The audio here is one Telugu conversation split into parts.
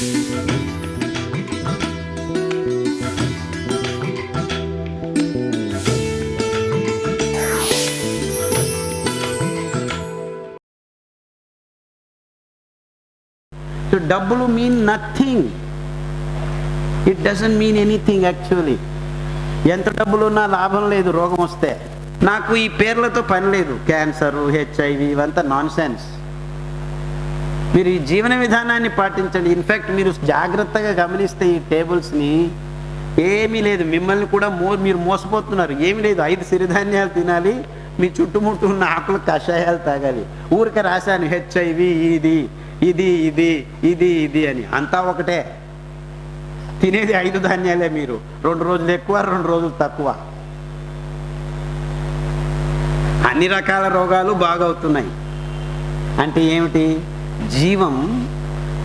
డబ్బులు mean nothing it doesn't mean anything actually ఎంత డబ్బులు ఉన్నా లాభం లేదు రోగం వస్తే. నాకు ఈ పేర్లతో పని లేదు. క్యాన్సర్ హెచ్ఐవి ఇవంతా నాన్ సెన్స్ మీరు ఈ జీవన విధానాన్ని పాటించండి. ఇన్ఫ్యాక్ట్ మీరు జాగ్రత్తగా గమనిస్తే ఈ టేబుల్స్ని ఏమీ లేదు. మిమ్మల్ని కూడా మో మీరు మోసపోతున్నారు. ఏమీ లేదు. ఐదు సిరిధాన్యాలు తినాలి. మీ చుట్టుముట్టు ఉన్న ఆకులు కషాయాలు తాగాలి. ఊరికే రాశాను హెచ్ఐవి ఇది ఇది ఇది ఇది ఇది అని. అంతా ఒకటే. తినేది ఐదు ధాన్యాలే మీరు. రెండు రోజులు ఎక్కువ రెండు రోజులు తక్కువ. అన్ని రకాల రోగాలు బాగవుతున్నాయి. అంటే ఏమిటి? జీవం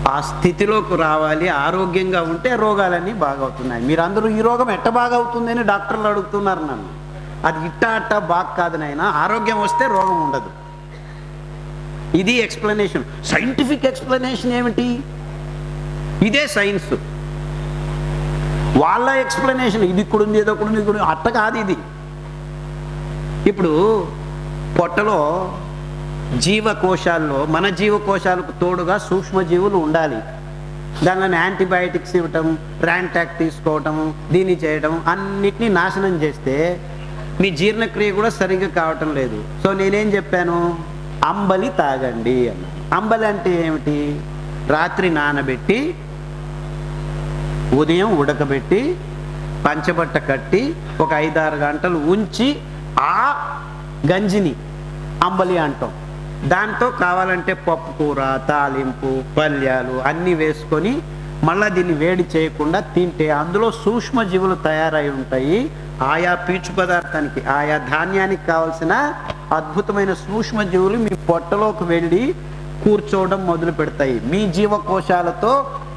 ఆ స్థితిలోకి రావాలి ఆరోగ్యంగా ఉంటే రోగాలన్నీ బాగవుతున్నాయి. మీరు అందరూ ఈ రోగం ఎట్ట బాగవుతుందని డాక్టర్లు అడుగుతున్నారు నన్ను. అది ఇట్ట అట్ట బాగా కాదు ఆరోగ్యం వస్తే రోగం ఉండదు. ఇది ఎక్స్ప్లెనేషన్. సైంటిఫిక్ ఎక్స్ప్లెనేషన్ ఏమిటి? ఇదే సైన్స్. వాళ్ళ ఎక్స్ప్లెనేషన్ ఇది ఇక్కడ ఉంది ఏదో ఒకటి ఉంది ఇక్కడ ఉంది. అట్ట కాదు ఇది. ఇప్పుడు పొట్టలో జీవకోశాల్లో మన జీవకోశాలకు తోడుగా సూక్ష్మజీవులు ఉండాలి. దానిలో యాంటీబయాటిక్స్ ఇవ్వటం ర్యాంటాక్ తీసుకోవటం దీన్ని చేయటం అన్నిటినీ నాశనం చేస్తే మీ జీర్ణక్రియ కూడా సరిగ్గా కావటం లేదు. సో నేనేం చెప్పాను? అంబలి తాగండి అన్న అంబలి అంటే ఏమిటి? రాత్రి నానబెట్టి ఉదయం ఉడకబెట్టి పంచబట్ట కట్టి ఒక ఐదారు గంటలు ఉంచి ఆ గంజిని అంబలి అంటాం. దాంతో కావాలంటే పప్పు కూర తాలింపు పల్యాలు అన్నీ వేసుకొని మళ్ళీ దీన్ని వేడి చేయకుండా తింటే అందులో సూక్ష్మజీవులు తయారై ఉంటాయి. ఆయా పీచు పదార్థానికి ఆయా ధాన్యానికి కావలసిన అద్భుతమైన సూక్ష్మజీవులు మీ పొట్టలోకి వెళ్ళి కూర్చోవడం మొదలు పెడతాయి. మీ జీవకోశాలతో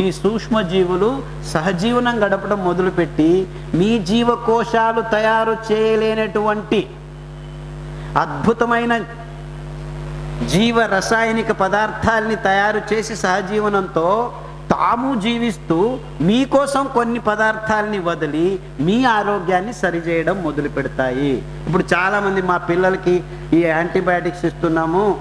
ఈ సూక్ష్మజీవులు సహజీవనం గడపడం మొదలుపెట్టి మీ జీవకోశాలు తయారు చేయలేనటువంటి అద్భుతమైన జీవ రసాయనిక పదార్థాలని తయారు చేసి సహజీవనంతో తాము జీవిస్తూ మీకోసం కొన్ని పదార్థాలని వదిలి మీ ఆరోగ్యాన్ని సరిచేయడం మొదలు పెడతాయి. ఇప్పుడు చాలామంది మా పిల్లలకి ఈ యాంటీబయాటిక్స్ ఇస్తున్నాము.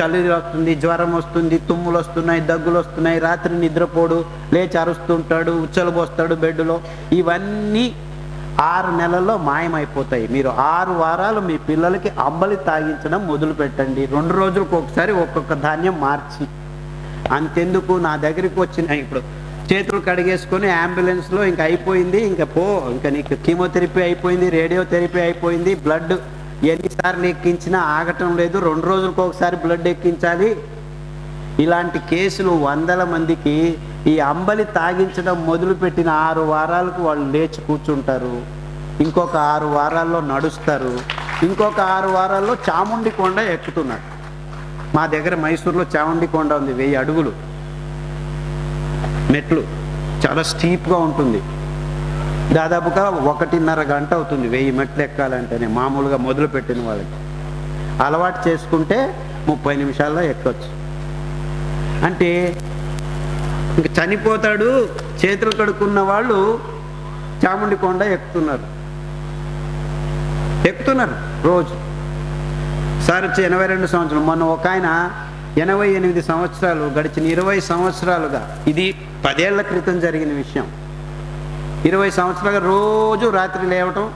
చలి వస్తుంది జ్వరం వస్తుంది తుమ్ములు వస్తున్నాయి దగ్గులు వస్తున్నాయి రాత్రి నిద్రపోడు లేచి అరుస్తుంటాడు ఉచ్చలు పోస్తాడు బెడ్లో ఇవన్నీ ఆరు నెలల్లో మాయమైపోతాయి. మీరు ఆరు వారాలు మీ పిల్లలకి అంబలి తాగించడం మొదలు పెట్టండి రెండు రోజులకు ఒకసారి ఒక్కొక్క ధాన్యం మార్చి. అంతెందుకు? నా దగ్గరికి వచ్చిన ఇప్పుడు చేతులు కడిగేసుకొని అంబులెన్స్లో ఇంకా అయిపోయింది. ఇంకా పో. ఇంకా నీకు కీమోథెరపీ అయిపోయింది రేడియోథెరపీ అయిపోయింది. బ్లడ్ ఎన్నిసార్లు ఎక్కించినా ఆగటం లేదు. రెండు రోజులకు ఒకసారి బ్లడ్ ఎక్కించాలి. ఇలాంటి కేసులు వందల మందికి ఈ అంబలి తాగించడం మొదలుపెట్టిన ఆరు వారాలకు వాళ్ళు లేచి కూర్చుంటారు. ఇంకొక ఆరు వారాల్లో నడుస్తారు. ఇంకొక ఆరు వారాల్లో చాముండి కొండ ఎక్కుతున్నారు. మా దగ్గర మైసూర్లో చాముండి కొండ ఉంది వెయ్యి అడుగులు. మెట్లు. చాలా స్టీప్గా ఉంటుంది. దాదాపుగా ఒకటిన్నర గంట అవుతుంది వెయ్యి మెట్లు ఎక్కాలంటేనే మామూలుగా మొదలు పెట్టిన వాళ్ళకి. అలవాటు చేసుకుంటే ముప్పై నిమిషాల్లో ఎక్కొచ్చు. అంటే ఇంక చనిపోతాడు చేతులు కడుక్కున్న వాళ్ళు చాముండి కొండ ఎక్కుతున్నారు. ఎక్కుతున్నారు రోజు. సార్ వచ్చి ఎనభై రెండు సంవత్సరాలు మొన్న ఒక ఆయన ఎనభై ఎనిమిది సంవత్సరాలు గడిచిన ఇరవై సంవత్సరాలుగా ఇది పదేళ్ళ క్రితం జరిగిన విషయం. ఇరవై సంవత్సరాలుగా రోజు రాత్రి లేవటం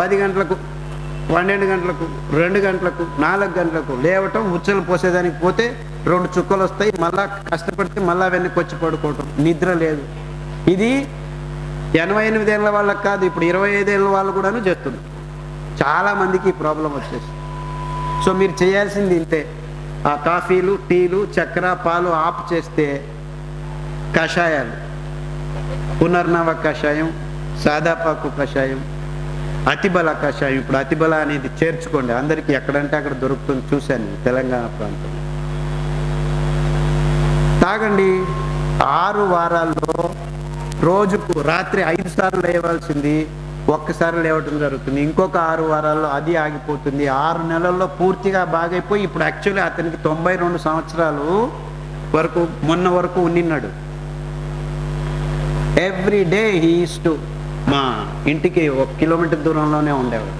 పది గంటలకు పన్నెండు గంటలకు రెండు గంటలకు నాలుగు గంటలకు లేవటం ఉచ్చలు పోసేదానికి పోతే రెండు చుక్కలు వస్తాయి మళ్ళా కష్టపడితే మళ్ళా వెనక్కి వచ్చి పడుకోవటం. నిద్ర లేదు. ఇది ఎనభై ఎనిమిది ఏళ్ళ వాళ్ళకి కాదు ఇప్పుడు ఇరవై ఐదేళ్ళ వాళ్ళు కూడాను చేస్తుంది చాలా మందికి ఈ ప్రాబ్లం వచ్చేసి సో మీరు చేయాల్సింది ఇంతే. ఆ కాఫీలు టీలు చక్కెర పాలు ఆపు చేస్తే కషాయాలు. పునర్నవ కషాయం సాదాపాకు కషాయం అతిబల కషాయం. ఇప్పుడు అతిబల అనేది చేర్చుకోండి. అందరికీ ఎక్కడంటే అక్కడ దొరుకుతుంది. చూశాను నేను తెలంగాణ ప్రాంతంలో. తాగండి. ఆరు వారాల్లో రోజుకు రాత్రి ఐదు సార్లు లేవాల్సింది. ఒక్కసారి లేవటం జరుగుతుంది. ఇంకొక ఆరు వారాల్లో అది ఆగిపోతుంది. ఆరు నెలల్లో పూర్తిగా బాగైపోయి ఇప్పుడు యాక్చువల్లీ అతనికి తొంభై రెండు సంవత్సరాలు వరకు మొన్న వరకు ఉండిన్నాడు. ఎవ్రీ డే హీస్ టు మా ఇంటికి ఒక కిలోమీటర్ దూరంలోనే ఉండేవాడు.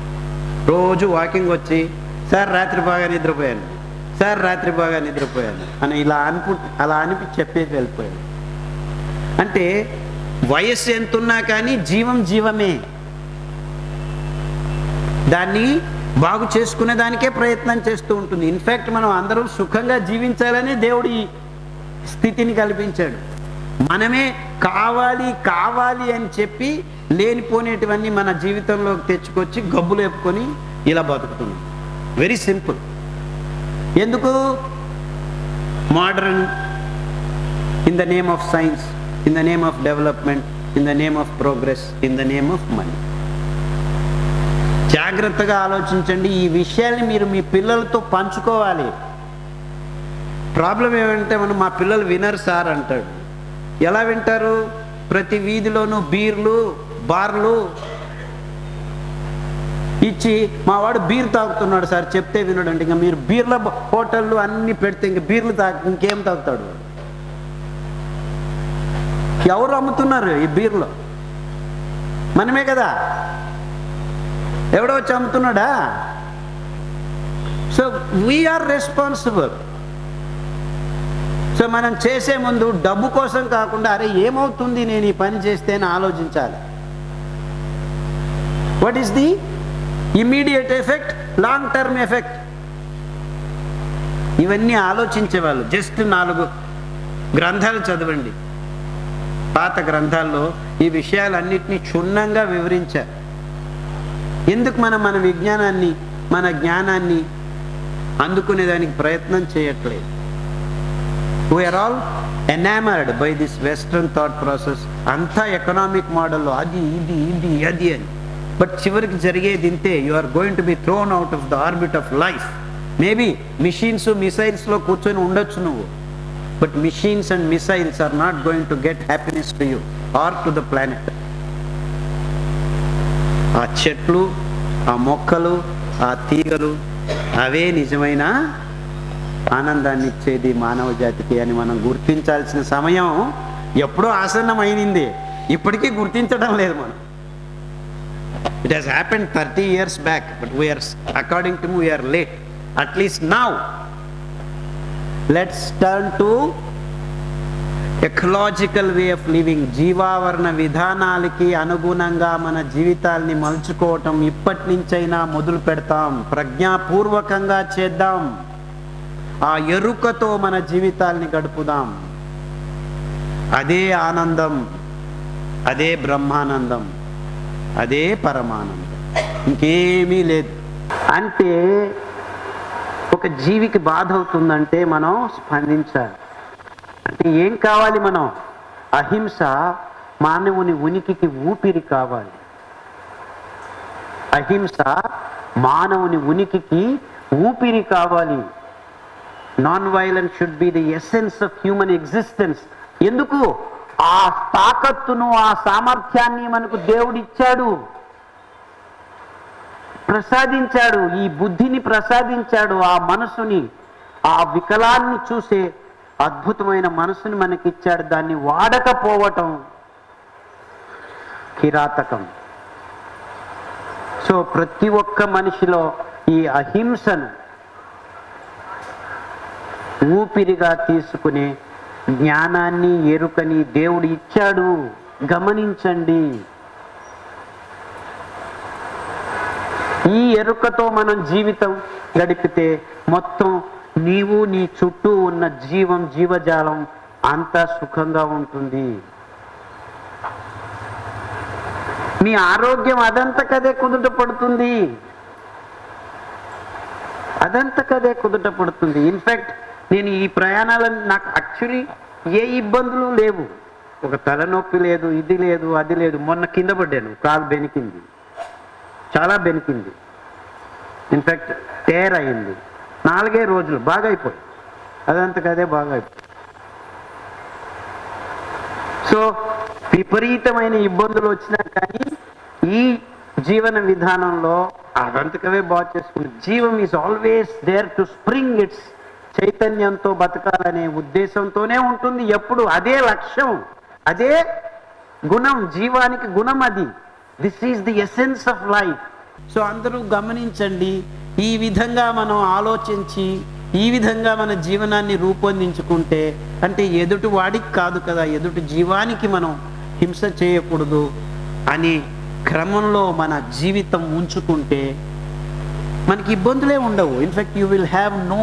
రోజు వాకింగ్ వచ్చి సార్ రాత్రి బాగా నిద్రపోయాను. సార్ రాత్రి బాగా నిద్రపోయాను. అని ఇలా అనుకు అలా అనిపి చెప్పేసి వెళ్ళిపోయాడు అంటే వయస్సు ఎంతున్నా కానీ జీవం జీవమే. దాన్ని బాగు చేసుకునే దానికే ప్రయత్నం చేస్తూ ఉంటుంది. ఇన్ఫ్యాక్ట్ మనం అందరూ సుఖంగా జీవించాలని దేవుడి స్థితిని కల్పించాడు. మనమే కావాలి కావాలి అని చెప్పి లేనిపోనేటివన్నీ మన జీవితంలోకి తెచ్చుకొచ్చి గబ్బులు వేపుకొని ఇలా బతుకుతున్నాం. వెరీ సింపుల్ ఎందుకు? Modern in the name of science in the name of development in the name of progress in the name of money జాగ్రత్తగా ఆలోచించండి. ఈ విషయాల్ని మీరు మీ పిల్లలతో పంచుకోవాలి. ప్రాబ్లం ఏమంటే మనం మా పిల్లలు వినరు సార్ అంటాడు. ఎలా వింటారు? ప్రతి వీధిలోనూ బీర్లు బార్లు ఇచ్చి మా వాడు బీర్ తాగుతున్నాడు సార్ చెప్తే వినడండి. ఇంకా మీరు బీర్ల హోటళ్ళు అన్ని పెడితే ఇంక బీర్లు తాగు ఇంకేం తాగుతాడు? ఎవరు అమ్ముతున్నారు ఈ బీర్లో? మనమే కదా. ఎవడో వచ్చి అమ్ముతున్నాడా? So we are responsible so మనం చేసే ముందు డబ్బు కోసం కాకుండా అరే ఏమవుతుంది నేను ఈ పని చేస్తే అని ఆలోచించాలి. What is the immediate effect long term effect ఇవన్నీ ఆలోచించేవాళ్ళు. జస్ట్ నాలుగు గ్రంథాలు చదవండి. పాత గ్రంథాల్లో ఈ విషయాలన్నిటినీ క్షుణ్ణంగా వివరించారు. ఎందుకు మనం మన విజ్ఞానాన్ని మన జ్ఞానాన్ని అందుకునేదానికి ప్రయత్నం చేయట్లేదు? We are all enamoured by this western thought process అంతా ఎకనామిక్ మోడల్లో అది ఇది ఇది అది అని. బట్ చివరికి జరిగేది ఇంతే you are going to be thrown out of the orbit of life maybe missions మిసైల్స్లో కూర్చొని ఉండొచ్చు నువ్వు. But missions and missiles are not going to get happiness to you or to the planet ఆ చెట్లు ఆ మొక్కలు ఆ తీగలు అవే నిజమైన ఆనందాన్ని ఇచ్చేది మానవ జాతికి అని మనం గుర్తించాల్సిన సమయం ఎప్పుడో ఆసన్నమైంది ఇప్పటికీ గుర్తించడం లేదు మనం. It has happen thirty years back but we are according to we are late at least now let's turn to ecological way of living జీవావరణ విధానాలకి అనుగుణంగా మన జీవితాల్ని మలుచుకోవటం ఇప్పటి నుంచైనా మొదలు పెడతాం. ప్రజ్ఞాపూర్వకంగా చేద్దాం. ఆ ఎరుకతో మన జీవితాల్ని గడుపుదాం. అదే ఆనందం అదే బ్రహ్మానందం. అదే పరమానందం. ఇంకేమీ లేదు. అంటే ఒక జీవికి బాధ అవుతుందంటే మనం స్పందించాలి. అంటే ఏం కావాలి మనం? అహింస మానవుని ఉనికికి ఊపిరి కావాలి. అహింస మానవుని ఉనికికి ఊపిరి కావాలి. Non violence should be the essence of human existence ఎందుకు? ఆ తాకత్తును ఆ సామర్థ్యాన్ని మనకు దేవుడిచ్చాడు. ప్రసాదించాడు. ఈ బుద్ధిని ప్రసాదించాడు. ఆ మనసుని ఆ వికలాన్ని చూసే అద్భుతమైన మనసుని మనకిచ్చాడు. దాన్ని వాడకపోవటం కిరాతకం. సో ప్రతి ఒక్క మనిషిలో ఈ అహింసను ఊపిరిగా తీసుకునే జ్ఞానాన్ని ఎరుకని దేవుడు ఇచ్చాడు. గమనించండి. ఈ ఎరుకతో మనం జీవితం గడిపితే మొత్తం నీవు నీ చుట్టూ ఉన్న జీవం జీవజాలం అంతా సుఖంగా ఉంటుంది. మీ ఆరోగ్యం అదంత కదే కుదుట పడుతుంది. అదంత కదే కుదుట పడుతుంది. ఇన్ఫాక్ట్ నేను ఈ ప్రయాణాలను నాకు యాక్చువల్లీ ఏ ఇబ్బందులు లేవు. ఒక తలనొప్పి లేదు ఇది లేదు అది లేదు. మొన్న కింద పడ్డాను కాలు బెనికింది. చాలా బెనికింది. ఇన్ఫాక్ట్ టేర్ అయింది. నాలుగే రోజులు బాగా అయిపోయి అదంతకదే బాగా అయిపోయి సో విపరీతమైన ఇబ్బందులు వచ్చినా కానీ ఈ జీవన విధానంలో అదంతకవే బాగు చేసుకుంది. జీవం is always there to spring it's చైతన్యంతో బతకాలనే ఉద్దేశంతోనే ఉంటుంది. ఎప్పుడు అదే లక్ష్యం అదే గుణం జీవానికి గుణం అది. This is the essence of life so అందరూ గమనించండి ఈ విధంగా మనం ఆలోచించి ఈ విధంగా మన జీవనాన్ని రూపొందించుకుంటే అంటే ఎదుటి వాడికి కాదు కదా ఎదుటి జీవానికి మనం హింస చేయకూడదు అనే క్రమంలో మన జీవితం ఉంచుకుంటే మనకి ఇబ్బందులే ఉండవు. In fact you will have no